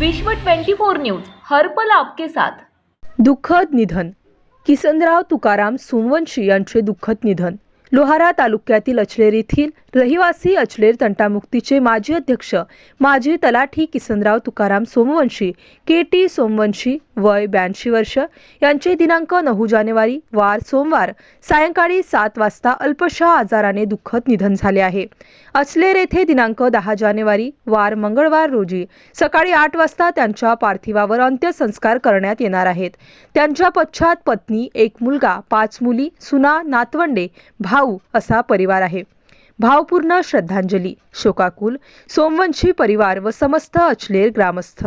विश्व 24 न्यूज हर्पल आपके साथ. दुःखद निधन. किसनराव तुकाराम सोमवंशी यांचे दुःखद निधन. लोहारा तालुक्यातील अचलेर येथील रहिवासी अचलेर तंटामुक्तीचे माजी अध्यक्ष माजी तलाठी किसनराव तुकाराम सोमवंशी के टी सोमवंशी वय ब्याऐंशी वर्ष यांचे दिनांक नऊ जानेवारी वार सोमवार सायंकाळी सात वाजता अल्पशा आजाराने दुःखद निधन झाले आहे. अचलेर येथे दिनांक दहा जानेवारी वार मंगळवार रोजी सकाळी आठ वाजता त्यांच्या पार्थिवावर अंत्यसंस्कार करण्यात येणार आहेत. त्यांच्या पश्चात पत्नी एक मुलगा पाच मुली सुना नातवंडे भाऊ असा परिवार आहे. भावपूर्ण श्रद्धांजली शोकाकुल सोमवंशी परिवार व समस्त अचलेर ग्रामस्थ.